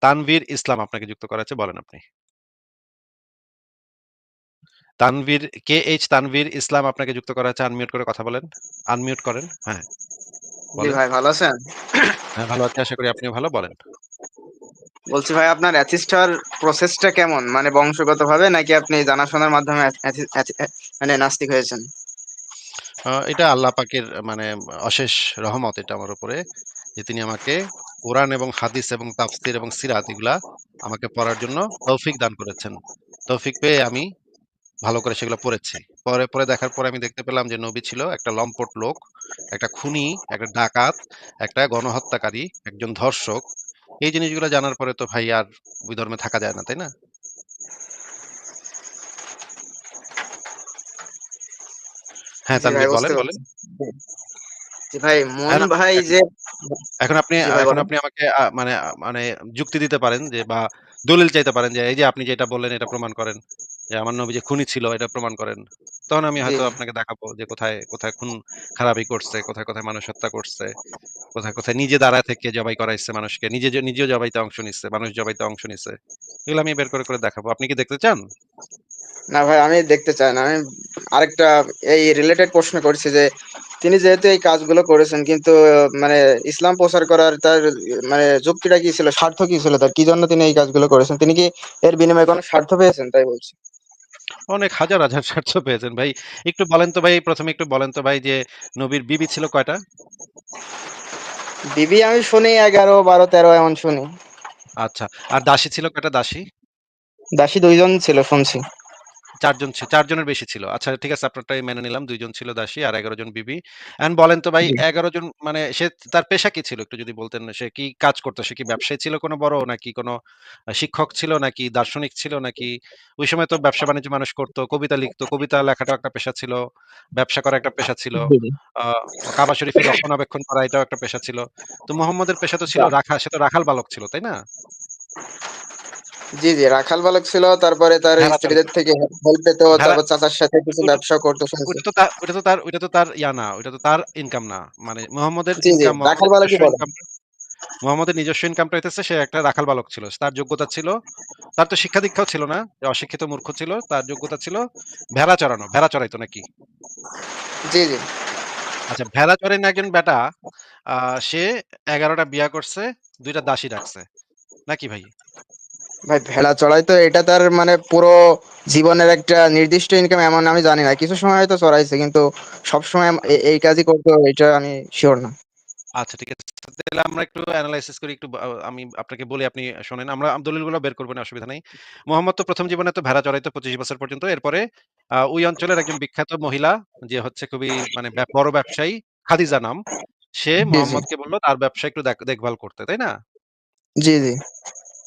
তানভীর ইসলাম আপনাকে যুক্ত করা হয়েছে বলেন আপনি। তানভীর কে.এইচ. তানভীর ইসলাম আপনাকে যুক্ত করা হয়েছে। আনমিউট করে কথা বলেন। আনমিউট করেন। হ্যাঁ। জি ভাই ভালো আছেন? হ্যাঁ, ভালো আছি। আশা করি আপনিও ভালো। বলেন। বলছি ভাই আপনার অ্যাথিস্টার প্রসেসটা কেমন? মানে বংশগতভাবে নাকি আপনি জানাশোনার মাধ্যমে মানে নাস্তিক হয়েছেন? এটা আল্লাহ পাকের মানে অশেষ রহমত এটা আমার উপরে। যে তিনি আমাকে কোরআন এবং হাদিস এবং তাফসীর এবং সিরাত এগুলা আমাকে পড়ার জন্য তৌফিক দান করেছেন। তৌফিক পেয়ে আমি ভালো করে সেগুলো পড়েছি। পরে, পরে দেখার পরে আমি দেখতে পেলাম যে নবী ছিল একটা লম্পট লোক, একটা খুনি, একটা ডাকাত, একটা গণহত্যাকারী, একজন ধর্ষক। এই জিনিসগুলো জানার পরে তো ভাই আর ওই ধর্মে থাকা যায় না, তাই না? হ্যাঁ, তানভীর বলেন, বলেন। ভাই মুন ভাই যে এখন আপনি এখন আপনি আমাকে মানে মানে যুক্তি দিতে পারেন যে বা দলিল চাইতে পারেন যে এই যে আপনি যেটা বললেন এটা প্রমাণ করেন। যে আমার নবী যে খুনি ছিল এটা প্রমাণ করেন। তখন আমি হয়তো আপনাকে দেখাবো যে কোথায়, কোথায় খুন খারাবি করছে, কোথায়, কোথায় মানুষ হত্যা করছে, কোথায়, কোথায় নিজে দাঁড়ায় থেকে জবাই করাইছে মানুষকে। নিজে নিজেও জবাইতে অংশ নিচ্ছে, মানুষ জবাইতে অংশ নিচ্ছে এগুলো আমি বের করে, করে দেখাবো। আপনি কি দেখতে চান? না ভাই আমি দেখতে চাই না। আমি আরেকটা এই রিলেটেড প্রশ্ন করছি যে তিনি যেহেতু এই কাজগুলো করেছেন কিন্তু মানে ইসলাম প্রচার করার তার মানে যুক্তিটা কি ছিল? স্বার্থ কি ছিল তার? কি জন্য তিনি এই কাজগুলো করেছেন? তিনি কি এর বিনিময়ে কোনো স্বার্থ পেয়েছেন? তাই বলছি। অনেক হাজার, হাজার স্বার্থ পেয়েছেন ভাই। একটু বলেন তো ভাই প্রথমে একটু বলেন তো ভাই যে নবীর বিবি ছিল কয়টা? বিবি আমি শুনি ১১, ১২, ১৩ এমন শুনি। আচ্ছা। আর দাসী ছিল কয়টা দাসী? দাসী দুইজন ছিল শুনছি। ৪ জন ছি ৪ জনের বেশি ছিল। আচ্ছা ঠিক আছে আপনারটাই মেনে নিলাম। ২ জন ছিল দাসী আর ১১ জন বিবি। এখন বলেন তো ভাই এগারো জন মানে সে তার পেশা কি ছিল? একটু যদি বলতেন। সে কি কাজ করতো? সে কি ব্যবসায়ী ছিল কোনো বড়? নাকি কোনো শিক্ষক ছিল? নাকি দার্শনিক ছিল? নাকি ওই সময় তো ব্যবসা-বাণিজ্য মানুষ করতো কবিতা লিখতো কবিতা লেখাটাও একটা পেশা ছিল। ব্যবসা করা একটা পেশা ছিল। জি। কাবা শরীফের রক্ষণাবেক্ষণ করা এটাও একটা পেশা ছিল। তো মোহাম্মদের পেশা তো ছিল রাখা সে তো রাখাল বালক ছিল, তাই না? জি, জি। রাখাল বালক ছিল। তারপরে তার স্ত্রীদের থেকে হেল্প পেত। তারপর চাচার সাথে কিছু ওইটা ব্যবসাও করত। ওইটা তো তার ওইটা তো তার ওইটা তো তার ইয়া না। ওইটা তো তার ইনকাম না। মানে মোহাম্মদের। ইনকাম রাখাল বালকই বলে। ইনকাম মোহাম্মদের নিজস্ব ইনকামটা হইতেছে সে একটা রাখাল বালক ছিল। তার যোগ্যতা ছিল তার তো শিক্ষা-দীক্ষাও ছিল না। যে অশিক্ষিত মূর্খ ছিল। তার যোগ্যতা ছিল ভেড়া চড়ানো। ভেড়া চড়াইতো নাকি? জি, জি। আচ্ছা ভেড়া চড়ায় না একজন বেটা সে এগারোটা বিয়া করছে, দুইটা দাসী রাখছে। নাকি ভাই? ভাই ভেড়া চড়াই তো এটা তার মানে পুরো জীবনের একটা নির্দিষ্ট ইনকাম এমন আমি জানি না। কিছু সময় হয়তো চড়াইছে কিন্তু সবসময় এ আচ্ছা। এই কাজই করতো এটা আমি শিওর না। আচ্ছা ঠিক আছে। তাহলে আমরা একটু অ্যানালাইসিস করি একটু আমি আপনাকে বলি আপনি শোনেন। আমরা দলিলগুলো বের করব না অসুবিধা নাই। মোহাম্মদ তো প্রথম জীবনে তো ভেড়া চড়াইতো ২৫ বছর পর্যন্ত। এরপরে ওই অঞ্চলের একজন বিখ্যাত মহিলা যে হচ্ছে খুবই মানে বড় ব্যবসায়ী খাদিজা নাম। সে। মোহাম্মদকে বলল তার ব্যবসা একটু দেখ দেখভাল করতে, তাই না? জি, জি।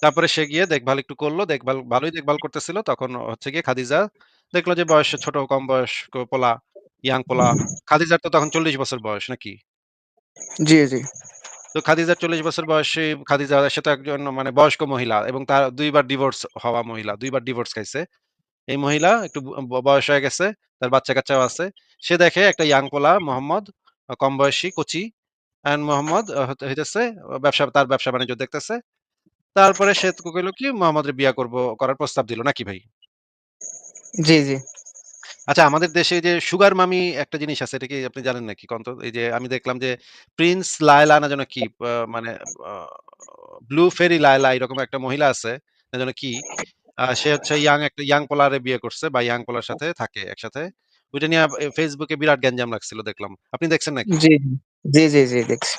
তারপরে সে গিয়ে দেখভাল একটু করল দেখভাল ভালোই দেখভাল করতেছিল। তখন হচ্ছে গিয়ে খাদিজা দেখল যে বয়সে ছোট কম বয়স্ক পোলা, ইয়াং পোলা। খাদিজার তো তখন ৪০ বছর বয়স নাকি? জি, জি। তো খাদিজার ৪০ বছর বয়সী খাদিজা সে তো একজন মানে বয়স্ক মহিলা এবং তার ২ বার ডিভোর্স হওয়া মহিলা। দুইবার ডিভোর্স খাইছে। এই মহিলা একটু বয়স হয়ে গেছে। তার বাচ্চা-কাচ্চাও আছে। সে দেখে একটা ইয়াং পোলা মোহাম্মদ কম বয়সী কচি অ্যান্ড মোহাম্মদ হতে হইতেছে ব্যবসা তার ব্যবসা-বাণিজ্য দেখতেছে। তারপরে সে কইল কি মোহাম্মদের বিয়া করব করার প্রস্তাব দিল নাকি ভাই? জি, জি। আচ্ছা আমাদের দেশে যে সুগার মামি একটা জিনিস আছে এটা কি আপনি জানেন নাকি? কন তো? এই যে আমি দেখলাম যে প্রিন্স লায়লা না যেন কি মানে ব্লু ফেরি লায়লা এরকম একটা মহিলা আছে। না যেন কি? সে হচ্ছে ইয়াং একটা ইয়াং পোলারে বিয়ে করছে বা ইয়াং পোলার সাথে থাকে একসাথে। ওইটা নিয়ে ফেসবুকে বিরাট গ্যাঞ্জাম লাগছিল দেখলাম। আপনি দেখছেন নাকি? জি, জি, জি, জি দেখছি।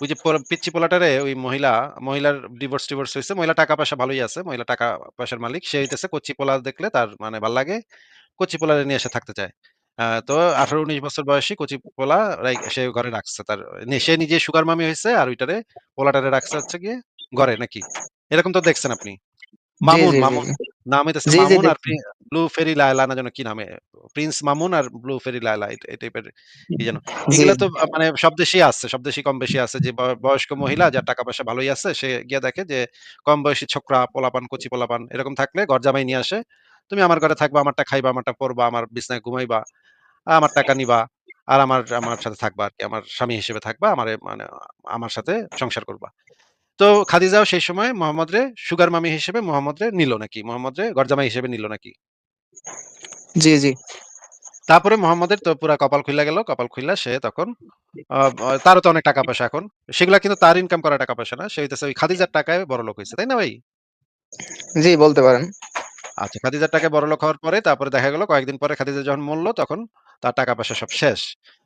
ওই যে পিচ্চি পোলাটারে ওই মহিলা, মহিলার ডিভোর্স-টিভোর্স হইছে। মহিলা টাকা-পয়সা ভালোই আছে। মহিলা টাকা পয়সার মালিক। সে হইতেছে কচি পোলা দেখলে তার মানে ভালো লাগে। কচি পোলারে নিয়ে এসে থাকতে চায়। তো ১৮-১৯ বছর বয়সী কচি পোলা সে ঘরে রাখছে তার সে নিজে সুগার মামি হয়েছে আর ওইটারে পোলাটারে রাখছে হচ্ছে গিয়ে ঘরে নাকি? এরকম তো দেখছেন আপনি? মামুন, মামুন। নাম হইতেছে মামুন আর ব্লু ফেরি লায়লা না যেন কি নামে? প্রিন্স মামুন আর ব্লু ফেরি লায়লা এই টাইপের কি যেন? এগুলা। তো মানে সব দেশেই আছে। সব দেশেই কম বেশি আছে যে বয়স্ক মহিলা যার টাকা-পয়সা ভালোই আছে সে গিয়ে দেখে যে কম বয়সী ছোকরা, পোলাপান, কচি পোলাপান এরকম থাকলে ঘর জামাই নিয়ে আসে। তুমি আমার ঘরে থাকবা, আমারটা খাইবা, আমারটা পড়বা, আমার বিছানায় ঘুমাইবা, আমার টাকা নিবা। আর আমার আমার সাথে থাকবা আরকি। আমার স্বামী হিসেবে থাকবা। আমার মানে আমার সাথে সংসার করবা। তো খাদিজাও সেই সময় মোহাম্মদ রে সুগার মামি হিসেবে মোহাম্মদ রে নিল নাকি? মোহাম্মদ রে গরজামাই হিসেবে নিল নাকি? জি, জি। তারপরে মোহাম্মদের তো পুরা কপাল খুইলা গেল। কপাল খুইলা সে তখন আ আ তারও তো অনেক টাকা-পয়সা এখন। সেগুলা কিন্তু তার ইনকাম করা টাকা-পয়সা না। সে হইতেছে ওই খাদিজার টাকায় বড়লোক হইছে। তাই না ভাই? জি, বলতে পারেন। আচ্ছা, খাদিজার টাকায় বড়লোক হওয়ার পরে তারপরে দেখা গেল কয়েকদিন পরে খাদিজা যখন মরল তখন তার টাকা-পয়সা সব শেষ।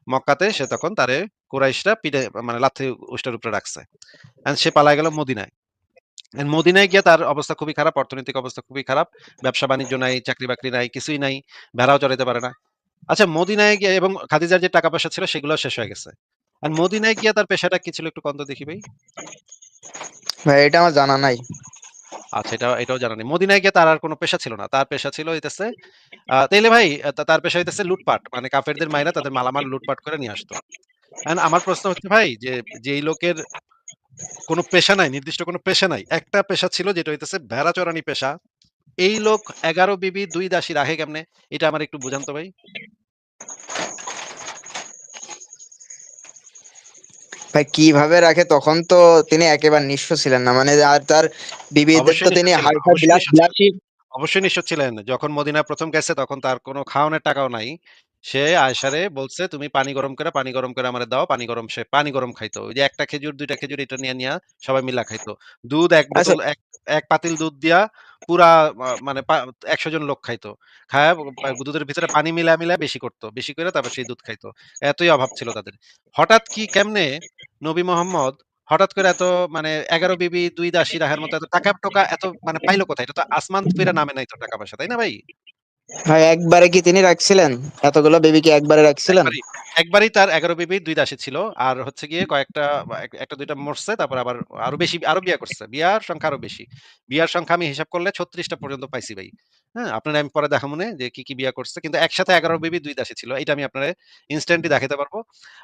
মক্কাতে সে তখন তারে কুরাইশরা পিঠে মানে লাথি উষ্টার উপরে রাখছে। অ্যান্ড সে পালায় গেল মদিনায়। মদিনায় গিয়ে তার অবস্থা খুবই খারাপ, অর্থনৈতিক অবস্থা খুবই খারাপ। ব্যবসা-বাণিজ্য নাই, চাকরি-বাকরি নাই, কিছুই নাই। ভেড়াও চড়াইতে পারে না। আচ্ছা মদিনায় গিয়ে এবং খাদিজার যে টাকা-পয়সা ছিল সেগুলাও শেষ হয়ে গেছে। আর মদিনায় গিয়ে তার পেশাটা কি ছিল একটু কন তো দেখি ভাই? ভাই এটা আমার জানা নাই। আচ্ছা এটাও এটাও জানা নেই। মদিনায় গিয়ে তার আর কোন পেশা ছিল না। তার পেশা ছিল হইতেছে তাইলে ভাই তার পেশা হইতেছে লুটপাট। মানে কাফেরদের মাইরা তাদের মালামাল লুটপাট করে নিয়ে আসতো। আমার প্রশ্ন হচ্ছে ভাই যে যেই লোকের কোন পেশা নাই, নির্দিষ্ট কোন পেশা নাই। একটা পেশা ছিল যেটা হইতেছে ভেড়া চড়ানি পেশা। এই লোক ১১ বিবি ২ দাসী রাখে কেমনে? এটা আমার একটু বুঝান তো ভাই। ভাই কীভাবে রাখে তখন তো তিনি একেবারে নিঃস্ব ছিলেন না। মানে আর তার বিবিদের তো তিনি হালকা। বিলাসী অবশ্যই নিঃস্ব ছিলেন। যখন মদিনা প্রথম গেছে তখন তার কোনো খাওয়ানোর টাকাও নাই। সে আয়সারে বলছে, "তুমি পানি গরম করে, পানি গরম করে আমারে দাও।" পানি গরম সে পানি গরম খাইতো। ওই যে ১ টা খেজুর, দুইটা খেজুর এটা নিয়ে নিয়া সবাই মিলা খাইতো। দুধ ১ আচ্ছা বোতল ১ ১ পাতিল দুধ দিয়া পুরা মানে ১০০ জন লোক খাইতো। খায় দুধের ভিতরে পানি মিলা মিলায়া বেশি করতো বেশি করে তারপর সেই দুধ খাইতো। এতই অভাব ছিল তাদের। হঠাৎ কি কেমনে নবী মোহাম্মদ হঠাৎ করে এত মানে ১১ বিবি দুই দাসী রাখার মতো এত টাকা-টোকা এত মানে পাইলো কোথায়? এটা তো আসমান ফিরে নামে নাই তো টাকা-পয়সা, তাই না ভাই? ভাই একবারে কি তিনি রাখছিলেন? এতগুলো বেবি কি একবারে রাখছিলেন? একবারেই, তার ১১ বিবি ২ দাসী ছিল। আর হচ্ছে গিয়ে কয়েকটা বা ১ টা ২ টা মরছে। তারপর আবার আরও বেশি আরও বিয়া করছে। বিয়ার সংখ্যা আরও বেশি। বিয়ার সংখ্যা আমি হিসাব করলে ৩৬ টা পর্যন্ত পাইছি ভাই। হ্যাঁ? আপনারে আমি পরে দেখামুনে যে কি, কি বিয়া করছে। কিন্তু একসাথে ১১ বিবি দুই দাসী ছিল। এটা আমি আপনারে ইনস্ট্যান্টলি দেখাতে পারব।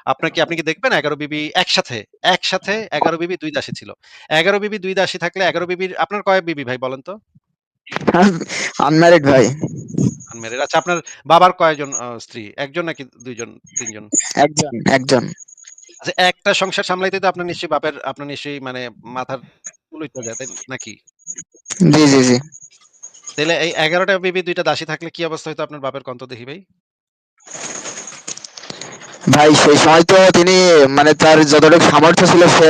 আপনার কি আপনি কি দেখবেন ১১ বিবি একসাথে, একসাথে ১১ বিবি দুই দাসী ছিল। ১১ বিবি দুই দাসী থাকলে ১১ বিবির আপনার কয় বিবি ভাই বলেন তো? আনম্যারিড ভাই। আনম্যারিড। আচ্ছা আপনার বাবার কয়জন স্ত্রী? একজন নাকি দুইজন তিনজন একজন, একজন। আচ্ছা একটা সংসার সামলাইতে তো আপনার নিশ্চয়ই বাপের আপনার নিশ্চয়ই মানে মাথার উইঠা যায়, নাকি? জি, জি, জি। তাহলে এই এগারোটা বিবি দুইটা দাসী থাকলে কি অবস্থা হইতো আপনার বাপের কন্ত দেখি ভাই? ভাই সেই সময় তো তিনি মানে তার যতটুকু সামর্থ্য ছিল সে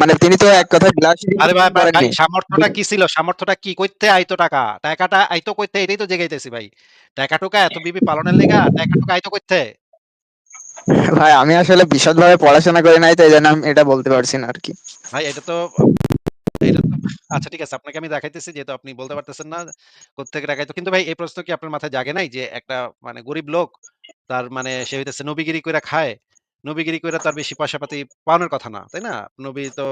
মানে তিনি তো এক কথায় বিলাসিতা আরে ভাই, ভাই, সামর্থ্যটা কি ছিল? সামর্থ্যটা কি? কইতে আইতো টাকা? টাকাটা আইতো কইতে এটাই তো জিগাইতেছি ভাই। টাকা-টুকা এত বিবি পালনের লিগা টাকা-টুকা আইতো কইতে? ভাই আমি আসলে বিশদভাবে পড়াশোনা করি নাই তো এইজন্য আমি এটা বলতে পারছি না আর কি ভাই এটা তো এটা তো আচ্ছা ঠিক আছে আপনাকে আমি দেখাইতেছি যেহেতু আপনি বলতে পারতেছেন না কোত্থেকে টাকা আইতো। কিন্তু ভাই এই প্রশ্ন কি আপনার মাথায় জাগে নাই যে একটা মানে গরিব লোক তার মানে সে হইতেছে নবীগিরি কইরা খায়। নবীগিরি কইরা তার বেশি পয়সা-পাতি পাওনের কথা না, তাই না? নবী তো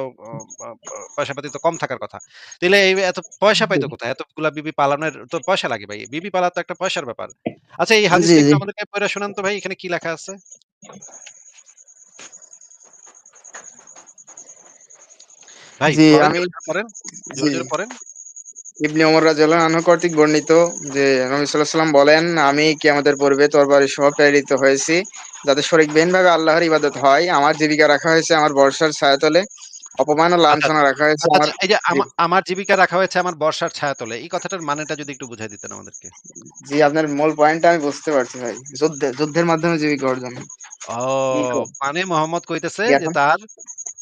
পয়সা-পাতি তো কম থাকার কথা। তাইলে এই এত পয়সা পাইতো কোথায়? এতগুলা বিবি পালনের তো পয়সা লাগে ভাই। বিবি পালা তো একটা পয়সার ব্যাপার। আচ্ছা এই জি, হাদিসটা আমাদেরকে পইড়া শোনান তো ভাই এখানে কি লেখা আছে? ভাই পড়েন জোরে পড়েন। ইবনে ওমর রাদিয়াল্লাহু আনহু কর্তৃক বর্ণিত যে নবী সাল্লাল্লাহু আলাইহি ওয়াসাল্লাম বলেন, "আমি কিয়ামতের পূর্বে তরবারি সহ প্রেরিত হয়েছি, যাতে শরীকবিহীনভাবে আল্লাহর ইবাদত হয়। আমার জীবিকা রাখা হয়েছে আমার বর্ষার ছায়াতলে, অপমান ও লাঞ্ছনা আচ্ছা। রাখা হয়েছে আমার" আচ্ছা এই যে আমার জীবিকা রাখা হয়েছে আমার বর্ষার ছায়াতলে। এই কথাটার মানেটা যদি একটু বুঝায় দিতেন আমাদেরকে। জি, আপনার মূল পয়েন্টটা আমি বুঝতে পারছি ভাই। যুদ্ধে যুদ্ধের মাধ্যমে জীবিকা অর্জন। ও মানে মোহাম্মদ কইতেছে যে তার,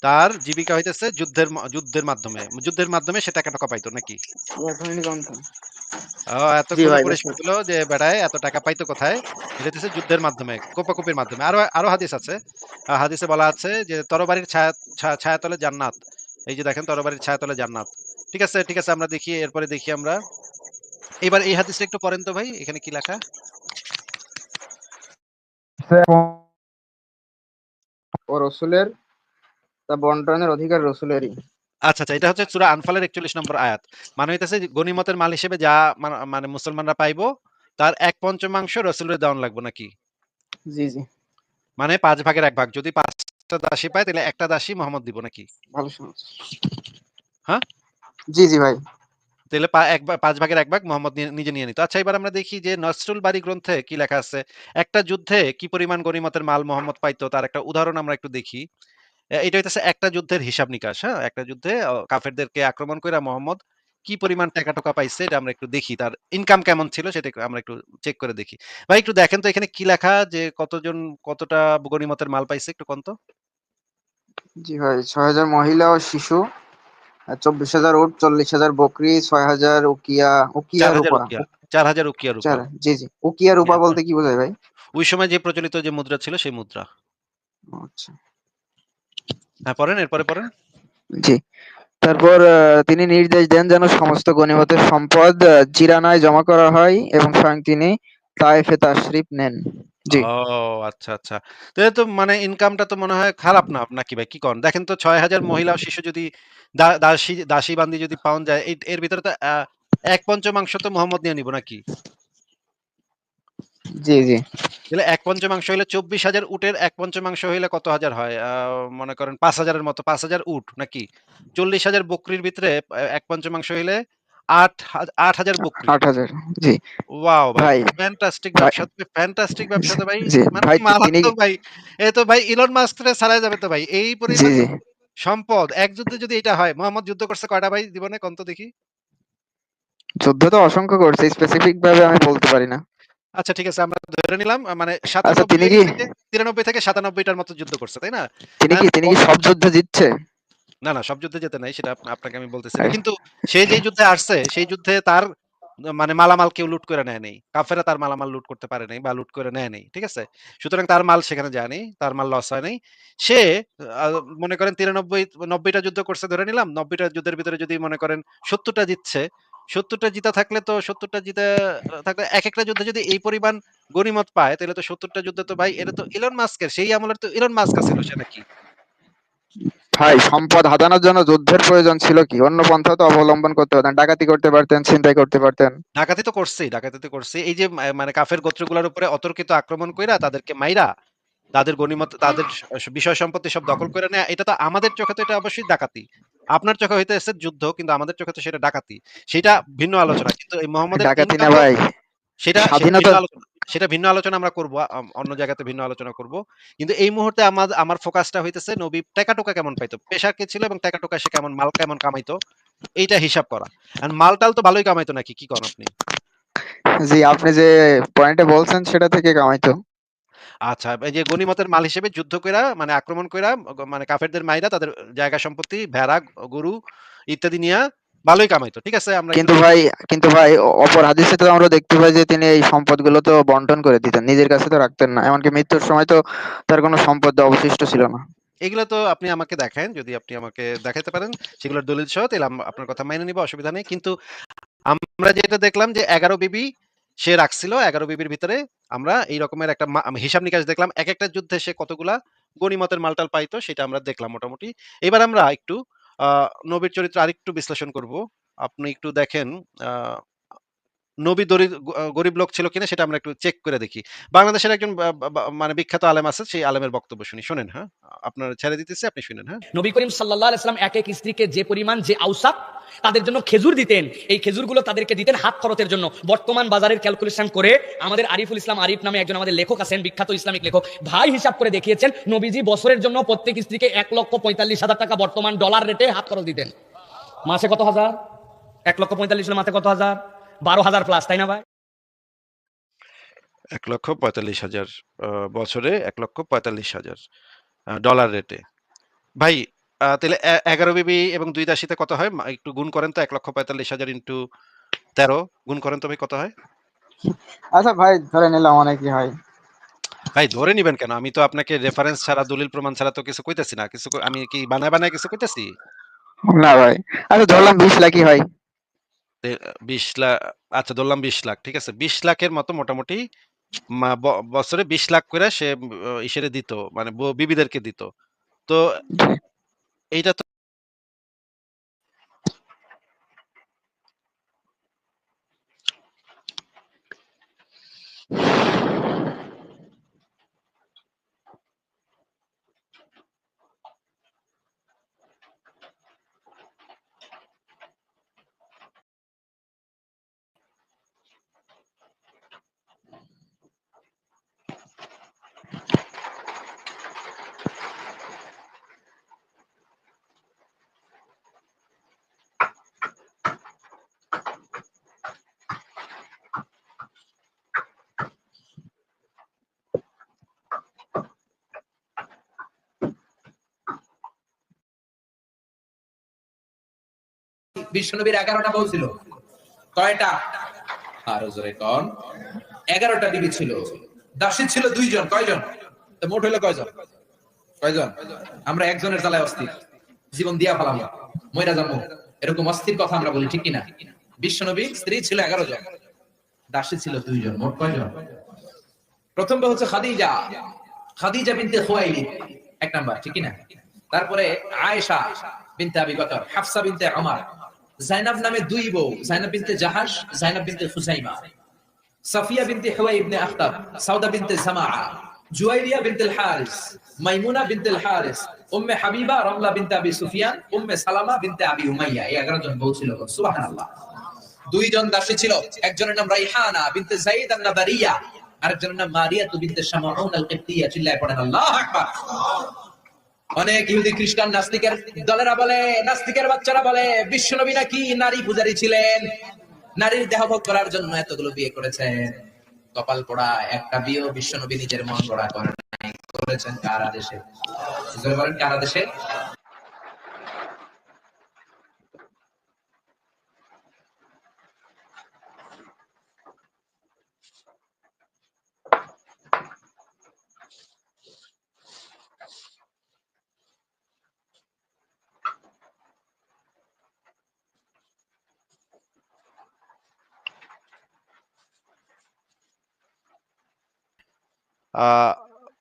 তার জীবিকা হইতেছে যুদ্ধের যুদ্ধের মাধ্যমে। যুদ্ধের মাধ্যমে সে টাকা-টুকা পাইতো নাকি? পরিষ্কার হলো যে বেটায় এত টাকা পাইতো কোথায়? হইতেছে যুদ্ধের মাধ্যমে, কোপাকুপির মাধ্যমে। আরও, আরও হাদিস আছে। হাদিসে বলা আছে যে তরবারির ছায়া ছায়াতলে জান্নাত। এই যে দেখেন তরবারির ছায়াতলে জান্নাত। ঠিক আছে, ঠিক আছে আমরা দেখি এরপরে দেখি আমরা। এবার এই হাদিসটা একটু পড়েন তো ভাই। এখানে কি লেখা? ও রসুলের তা বন্টনের অধিকার রসুলেরই। আচ্ছা, আচ্ছা। এটা হচ্ছে সূরা আনফালের ৪১ নম্বর আয়াত। মানে হইতেছে গনিমতের মাল হিসেবে যা মানে মানে মুসলমানরা পাইবো তার ১/৫ রসুলের দেওয়ান লাগবো নাকি? জি, জি। মানে ৫ ভাগের ১ ভাগ। যদি ৫ টা দাসী পায় তাইলে ১ টা দাসী মোহাম্মদ দিব নাকি? ভালো। হ্যাঁ? জি, জি ভাই। তাইলে পা ১ ভা ৫ ভাগের ১ ভাগ মোহাম্মদ নিজে নিয়ে নিত। আচ্ছা এবার আমরা দেখি যে নসরুল বারী গ্রন্থে কি লেখা আছে? একটা যুদ্ধে কি পরিমাণ গনিমতের মাল মোহাম্মদ পাইতো তার একটা উদাহরণ আমরা একটু দেখি। এটা হইতেছে একটা যুদ্ধের হিসাব নিকাশ, হ্যাঁ? একটা যুদ্ধে কাফেরদেরকে আক্রমণ করে মোহাম্মদ কি পরিমাণ টাকা-টুকা পাইছে এটা আমরা একটু দেখি। তার ইনকাম কেমন ছিল সেটা আমরা একটু চেক করে দেখি। ভাই একটু দেখেন তো এখানে কি লেখা যে কতজন কতটা গনিমতের মাল পাইছে একটু কোন তো? জি ভাই ৬০০০ মহিলা ও শিশু, আর ২৪,০০০ উট, ৪০,০০০ বকরি, ৬০০০ উকিয়া, উকিয়া ৪,০০০ রূপা। উকিয়া, ৪,০০০ উকিয়া রূপা। চার জি, জি। উকিয়া রূপা হ্যাঁ, বলতে কি বোঝায় ভাই? ওই সময় যে প্রচলিত যে মুদ্রা ছিল সেই মুদ্রা। আচ্ছা। হ্যাঁ, পড়েন এরপরে পড়েন। জি। তারপর তিনি নির্দেশ দেন যেন সমস্ত গনিমতের সম্পদ জিরানায় জমা করা হয় এবং স্বয়ং তিনি তায়েফে তাশরিফ নেন। জি। ও আচ্ছা, আচ্ছা। তাহলে তো মানে ইনকামটা তো মনে হয় খারাপ না আপনার কি ভাই কি কন? দেখেন তো ৬০০০ মহিলা ও শিশু যদি দাসী দাসী বান্দি যদি পাওয়া যায় এর ভিতরে তো এক ১/৫ তো মোহাম্মদ নিয়ে নিব নাকি? জি, জি। তাহলে ১/৫ হইলে ২৪,০০০ উটের ১/৫ হইলে কত হাজার হয়? মনে করেন ৫০০০ এর মতো ৫০০০ উট নাকি? ৪০,০০০ বকরির ভিতরে এ ১/৫ হইলে ৮ হা ৮,০০০ বকরি। ৮,০০০ জি। ওয়াও ভাই! ফ্যান্টাস্টিক ব্যবসা ফ্যান্টাস্টিক ব্যবসা তো ভাই। মানে ভাই মারাত্মক ভাই। এ তো ভাই ইলন মাস্ক রে ছাড়াই যাবে তো ভাই। এই পরিমাণ সম্পদ এক যুদ্ধে যদি এটা হয়, মোহাম্মদ যুদ্ধ করছে কয়টা ভাই জীবনে কোন তো দেখি? যুদ্ধ তো অসংখ্য করছে। স্পেসিফিক ভাবে আমি বলতে পারি না। আচ্ছা ঠিক আছে আমরা ধরে নিলাম মানে আচ্ছা তিনি ৯৭ কি থেকে ৯৩ থেকে ৯৭ মতো যুদ্ধ করছে, তাই না? তিনি কি তিনি কি সব যুদ্ধে জিতছে? না, না সব যুদ্ধে জেতে নাই সেটা আপনাকে আমি বলতেছি কিন্তু সে যেই যুদ্ধে আসছে সেই যুদ্ধে তার মানে মালামাল কেউ লুট করে নেয় নাই। কাফেররা তার মালামাল লুট করতে পারে নাই বা লুট করে নেয় নাই। ঠিক আছে? সুতরাং তার মাল সেখানে যায় নাই। তার মাল লস হয় নাই। সে মনে করেন ৯৩ ৯০ টা যুদ্ধ করছে ধরে নিলাম। ৯০ টা যুদ্ধের ভিতরে যদি মনে করেন ৭০ টা জিতছে, ৭০ টা জিতা থাকলে তো ৭০ টা জিতে থাকলে একেকটা যুদ্ধে যদি এই পরিমাণ গনিমত পায় তাহলে তো ৭০ টা যুদ্ধে তো ভাই এটা তো ইলন মাস্কের সেই আমলের তো ইলন মাস্ক আছিল সে নাকি? ভাই সম্পদ হাতানোর জন্য যুদ্ধের প্রয়োজন ছিল কি? অন্য পন্থা তো অবলম্বন করতে পারতেন। ডাকাতি করতে পারতেন, ছিনতাই করতে পারতেন। ডাকাতি তো করছেই, ডাকাতি তো করছে। এই যে মানে কাফের গোত্রগুলার উপরে অতর্কিত আক্রমণ কইরা তাদেরকে মাইরা, তাদের গনিমত তাদের বিষয় সম্পত্তি সব দখল করে নেয়া এটা তো আমাদের চোখে তো এটা অবশ্যই ডাকাতি। আপনার চোখে হইতেছে যুদ্ধ কিন্তু আমাদের চোখে তো সেটা ডাকাতি। সেটা ভিন্ন আলোচনা। কিন্তু এই মোহাম্মদের ডাকাতি না ভাই। সেটা সেটা ভিন্ন আলোচনা। আমরা করব। অন্য জায়গাতে ভিন্ন আলোচনা করব। কিন্তু এই মুহূর্তে আমার আমার ফোকাসটা হইতেছে নবী টেকা-টোকা কেমন পাইতো? পেশা কি ছিল এবং টেকা-টোকা সে কেমন মাল কেমন কামাইতো? এইটা হিসাব করা। এখন মাল-টাল তো ভালোই কামাইতো নাকি? কি কন আপনি? জি, আপনি যে পয়েন্টে বলছেন সেটা থেকে কামাইতো। আচ্ছা, এই যে গনিমতের মাল হিসেবে যুদ্ধ কইরা মানে আক্রমণ কইরা মানে কাফেরদের মাইরা তাদের জায়গা সম্পত্তি, ভেড়া, গরু ইত্যাদি নিয়া ভালোই কামাইতো। ঠিক আছে? আমরা কিন্তু ভাই কিন্তু ভাই অপর হাদিসে তো আমরা দেখতে পাই যে তিনি এই সম্পদগুলো তো বন্টন করে দিতেন। নিজের কাছে তো রাখতেন না। এমনকি মৃত্যুর সময় তো তার কোনো সম্পদ অবশিষ্ট ছিল না। এগুলো তো আপনি আমাকে দেখেন যদি আপনি আমাকে দেখাতে পারেন সেগুলোর দলিল সহ আম আপনার কথা মাইনে নিব অসুবিধা নেই। কিন্তু আমরা যেটা দেখলাম যে ১১ বিবি সে রাখছিল। ১১ বিবির ভিতরে আমরা এই রকমের একটা হিসাব নিকাশ দেখলাম। এক একটা যুদ্ধে সে কতগুলা গণিমতের মালটাল পাইতো সেটা আমরা দেখলাম মোটামুটি। এবার আমরা একটু নবীর চরিত্র আরেকটু বিশ্লেষণ করব। আপনি একটু দেখেন আ নবী গরিব লোক ছিল কিনা সেটা আমরা একটু চেক করে দেখি। বাংলাদেশের একজন মানে বিখ্যাত আলেম আছে সেই আলেমের বক্তব্য শুনি। শোনেন, হ্যাঁ? আপনার ছেড়ে দিতেছি আপনি শুনেন, হ্যাঁ? নবী করিম সাল্লাহ আলাইসাল্লাম এক এক স্ত্রীকে যে পরিমাণ যে আউসাক তাদের জন্য খেজুর দিতেন এই খেজুরগুলো তাদেরকে দিতেন হাত খরচের জন্য বর্তমান বাজারের ক্যালকুলেশন করে আমাদের আরিফুল ইসলাম আরিফ নামে একজন আমাদের লেখক আছেন বিখ্যাত ইসলামিক লেখক ভাই হিসাব করে দেখিয়েছেন নবীজি বছরের জন্য প্রত্যেক স্ত্রীকে এক লক্ষ পঁয়তাল্লিশ হাজার টাকা বর্তমান ডলার রেটে হাত খরচ দিতেন মাসে কত হাজার এক লক্ষ পঁয়তাল্লিশ মাসে কত হাজার বারো হাজার প্লাস তাই না ভাই ১,৪৫,০০০ আ বছরে ১,৪৫,০০০ আ ডলার রেটে। ভাই আ তাইলে এ ১১ বিবি এবং ২ দাসীতে কত হয়? একটু গুণ করেন তো ১,৪৫,০০০ ইন্টু ১৩ গুণ করেন তো ভাই কত হয়? আচ্ছা ভাই ধরে নিলাম অনেকই হয়। ভাই ধরে নিবেন কেন? আমি তো আপনাকে রেফারেন্স ছাড়া দলিল প্রমাণ ছাড়া তো কিছু কইতেছি না। কিছু আমি কি বানায়, বানায় কিছু কইতেছি? না ভাই। আচ্ছা ধরলাম ২০ লাখই হয়। তে ২০ লা আচ্ছা ধরলাম ২০ লাখ। ঠিক আছে? ২০ লাখের মতো মোটামুটি বছরে ২০ লাখ করে সে ইসেরে দিত। মানে বিবিদেরকে দিত। তো এইটা তো বিশ্বনবীর এগারোটা বউ ছিল। কয়টা? আরও জোরে কন। এগারোটা বিবি ছিল। দাসী ছিল দুইজন। কয়জন? মোট হইল কয়জন? কয়জন? আমরা একজনের জ্বালায় অস্থির। জীবন দিয়া ফেলাম। ময়রা যাব। এরকম অস্থির কথা আমরা বলি, ঠিক কিনা? বিশ্বনবী স্ত্রী ছিল এগারো জন। দাসী ছিল দুইজন। মোট কয়জন? প্রথমটা হচ্ছে খাদিজা। খাদিজা বিনতে খুয়াইলিদ। এক নাম্বার, ঠিক কিনা? তারপরে আয়েশা বিনতে আবি বকর, হাফসা বিনতে ওমর। জাইনাব নামে দুই বউ, Zainab bint Jahsh, Zainab bint Khuzaima. Safiya bint Huyayy ibn Akhtab, Sawda bint Zamaa, Juwairiya bint Harith Maimuna bint Harith Umm Habiba Ramla bint Abi Sufyan, Umm সালামা বিনতে আবি উমাইয়া। এই 11 জন বউ ছিল সুবহানাল্লাহ। দুইজন দাসী ছিল, একজনের নাম রাইহানা বিনতে যায়েদ আন-নাবারিয়া আরেকজনের নাম মারিয়া বিনতে শামাউন আল-কিবতিয়া চিল্লায় পড়েন, আল্লাহু আকবার। অনেক ইহুদি খ্রিস্টান নাস্তিকের দলেরা বলে, নাস্তিকের বাচ্চারা বলে, বিশ্বনবী নাকি নারী পূজারী ছিলেন? নারীর দেহভোগ করার জন্য এতগুলো বিয়ে করেছেন। কপাল পড়া, একটা বিয়েও বিশ্বনবী নিজের মন গড়া করেন করেছেন কার কারা বলেন আদেশে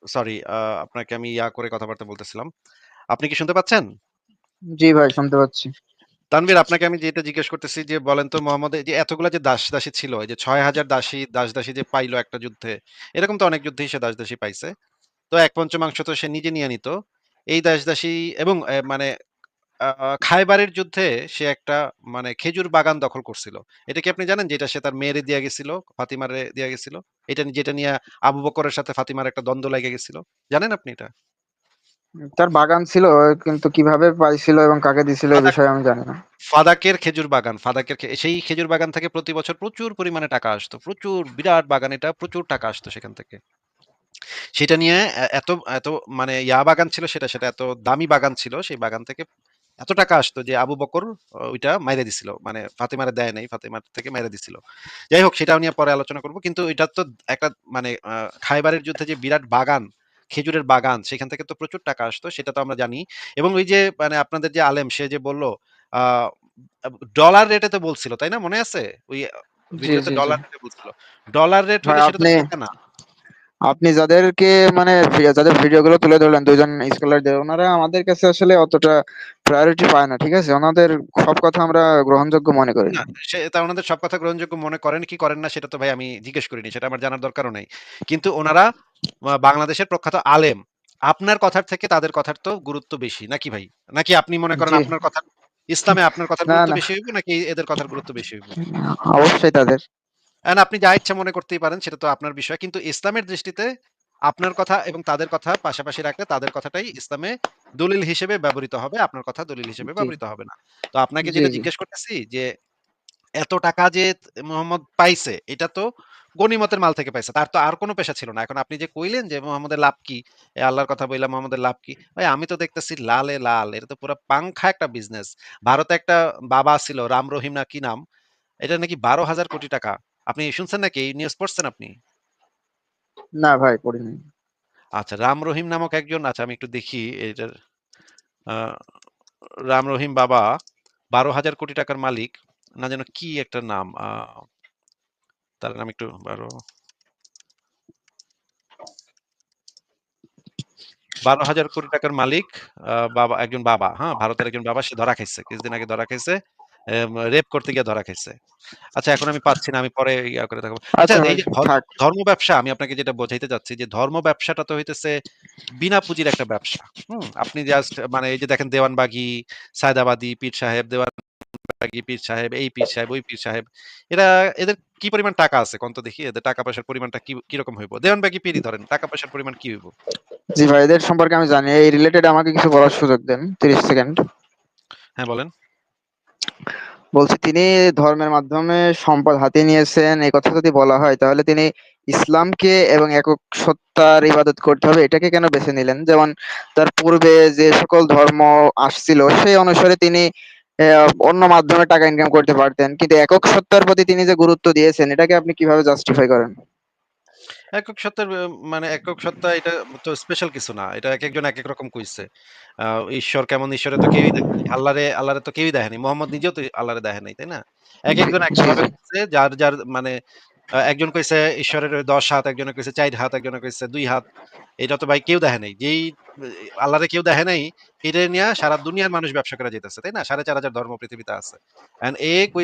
সরি আপনাকে আমি ইয়া করে কথাবার্তা বলতেছিলাম। আপনি কি শুনতে পাচ্ছেন? জি ভাই শুনতে পাচ্ছি। তানভীর আপনাকে আমি যেটা জিজ্ঞেস করতেছি যে বলেন তো মোহাম্মদ এই যে এতগুলা যে দাস দাসী ছিল এই যে ছয় হাজার দাসী দাস দাসী যে পাইলো একটা যুদ্ধে এরকম তো অনেক যুদ্ধেই সে দাস দাসী পাইছে। তো এক পঞ্চমাংশ তো সে নিজে নিয়ে নিত। এই দাস দাসী এবং মানে আহ, খায়বারের যুদ্ধে সে একটা মানে খেজুর বাগান দখল করছিল। এটা কি আপনি জানেন যেটা সে তার মেয়েরে দিয়ে গেছিল ফাতিমারে দিয়ে গেছিল? এটা যেটা নিয়ে আবু বকরের সাথে ফাতিমার একটা দ্বন্দ্ব লেগে গেছিল? জানেন আপনি এটা? তার বাগান ছিল কিন্তু কীভাবে পাইছিল এবং কাকে দিছিল এই ফাদাক বিষয়ে আমি জানি না। ফাদাকের খেজুর বাগান ফাদাকের খে- সেই খেজুর বাগান থেকে প্রতি বছর প্রচুর পরিমাণে টাকা আসতো প্রচুর বিরাট বাগান এটা প্রচুর টাকা আসতো সেখান থেকে। সেটা নিয়ে এ- এত এত মানে ইয়া বাগান ছিল সেটা সেটা এত দামি বাগান ছিল সেই বাগান থেকে এত টাকা আসতো যে আবু বকর ওইটা মাইরে দিছিল। মানে ফাতেমারে দেয় নাই ফাতেমার থেকে মাইরে দিছিল। যাই হোক সেটা নিয়ে পরে আলোচনা করব। কিন্তু এটা তো একটা মানে খাইবারের যুদ্ধে যে বিরাট বাগান খেজুরের বাগান সেখান থেকে তো প্রচুর টাকা আসতো সেটা তো আমরা জানি। এবং ওই যে মানে আপনাদের যে আলেম সে যে বলল আহ ডলার রেটে তো বলছিল তাই না? মনে আছে? ওই ডলার রেটে বলছিল। ডলার রেট সেটা তো না। আপনি যাদেরকে মানে যাদের ভিডিও গুলো তুলে ধরলেন দুজন স্কলারদের ওনারা আমাদের কাছে আসলে অতটা প্রায়োরিটি পায় না ঠিক আছে? ওনাদের সব কথা আমরা গ্রহণযোগ্য মনে করি। না না সে তা ওনাদের সব কথা গ্রহণযোগ্য মনে করেন কি করেন না সেটা তো ভাই আমি জিজ্ঞেস করিনি সেটা আমার জানার দরকারও নেই। কিন্তু ওনারা বাংলাদেশের প্রখ্যাত আলেম আপনার কথার থেকে তাদের কথার তো গুরুত্ব বেশি নাকি ভাই? নাকি আপনি মনে করেন আপনার কথা ইসলামে আপনার কথার গুরুত্ব বেশি হইব নাকি এদের কথার গুরুত্ব বেশি হইব? অবশ্যই তাদের। And আপনি যা ইচ্ছা মনে করতেই পারেন সেটা তো আপনার বিষয়। কিন্তু ইসলামের দৃষ্টিতে আপনার কথা এবং তাদের কথা পাশাপাশি রাখলে তাদের কথাটাই ইসলামে দলিল হিসেবে ব্যবহৃত হবে আপনার কথা দলিল হিসেবে ব্যবহৃত হবে না। তো আপনাকে যেটা জিজ্ঞেস করতেছি যে এত টাকা যে মোহাম্মদ পাইছে এটা তো গনিমতের মাল থেকে পাইছে তার তো আর কোনো পেশা ছিল না। এখন আপনি যে কইলেন যে মোহাম্মদের লাভ কি? আল্লাহর কথা বললাম মোহাম্মদের লাভ কি? ভাই আমি তো দেখতেছি লালে লাল এটা তো পুরো পাংখা একটা বিজনেস ভারতে একটা বাবা ছিল রাম রহিম না কি নাম? এটা নাকি বারো হাজার কোটি টাকা। আপনি শুনছেন নাকি? নিউজ পড়ছেন আপনি? না ভাই পড়িনি। আচ্ছা রাম রহিম নামক একজন আচ্ছা আমি একটু দেখি এটার রাম রহিম বাবা বারো হাজার কোটি টাকার মালিক না যেন কি একটা নাম তার নাম একটু বারো। বারো হাজার কোটি টাকার মালিক বাবা একজন বাবা হ্যাঁ ভারতের একজন বাবা সে ধরা খাইছে কিছুদিন আগে ধরা খাইছে। রেপ করতে গিয়ে ধরা খাইছে। আচ্ছা এখন আমি পাচ্ছি না আমি পরে ইয়া করে থাকব। আচ্ছা আচ্ছা এই যে ধর্ম ব্যবসা আমি আপনাকে যেটা বোঝাইতে চাচ্ছি যে ধর্ম ব্যবসাটা তো হইতেছে বিনা পুঁজির একটা ব্যবসা। হুম আপনি জাস্ট মানে এই যে দেখেন দেওয়ানবাগি সায়দাবাদী পীর সাহেব দেওয়ানবাগি পীর সাহেব এই পীর সাহেব ওই পীর সাহেব এরা এদের কি পরিমাণ টাকা আছে? কোন তো দেখি এদের টাকা পয়সার পরিমাণটা কি কীরকম হইব? দেওয়ানবাগি পীরই ধরেন টাকা পয়সার পরিমাণ কি হইব? জি ভাই এদের সম্পর্কে আমি জানি। এই রিলেটেড আমাকে কিছু বলার সুযোগ দেন তিরিশ সেকেন্ড। হ্যাঁ বলেন। বলছি, তিনি ধর্মের মাধ্যমে সম্পদ হাতে নিয়েছেন, এই কথা যদি বলা হয়, তাহলে তিনি ইসলামকে এবং একক সত্তার ইবাদত করতে হবে, এটাকে কেন বেছে নিলেন? যেমন তার পূর্বে যে সকল ধর্ম আসছিল, সেই অনুসারে তিনি অন্য মাধ্যমে টাকা ইনকাম করতে পারতেন। কিন্তু একক সত্তার প্রতি তিনি যে গুরুত্ব দিয়েছেন, এটাকে আপনি কীভাবে জাস্টিফাই করেন? একক সত্তার আহ, মানে একক সত্তা এটা তো স্পেশাল কিছু না। এটা এক একজন এক এক রকম কইছে। আহ, ঈশ্বর কেমন ঈশ্বরে তো কেউই দেখেনি আল্লাহরে আল্লাহরে তো কেউই দেখেনি মোহাম্মদ নিজেও তো আল্লাহরে দেখে নাই তাই না? এক একজন এক জি কইছে যার যার মানে একজন কইছে ঈশ্বরের ওই দশ হাত একজনে কইছে চার হাত একজনে কইছে দুই হাত। এটা তো ভাই কেউ দেখে নাই। যেই আল্লাহরে কেউ দেখে নাই এটা নিয়ে সারা দুনিয়ার মানুষ ব্যবসা করে যেতেছে তাই না? সাড়ে চার হাজার ধর্ম পৃথিবীতে আছে। এন্ড এ কইছে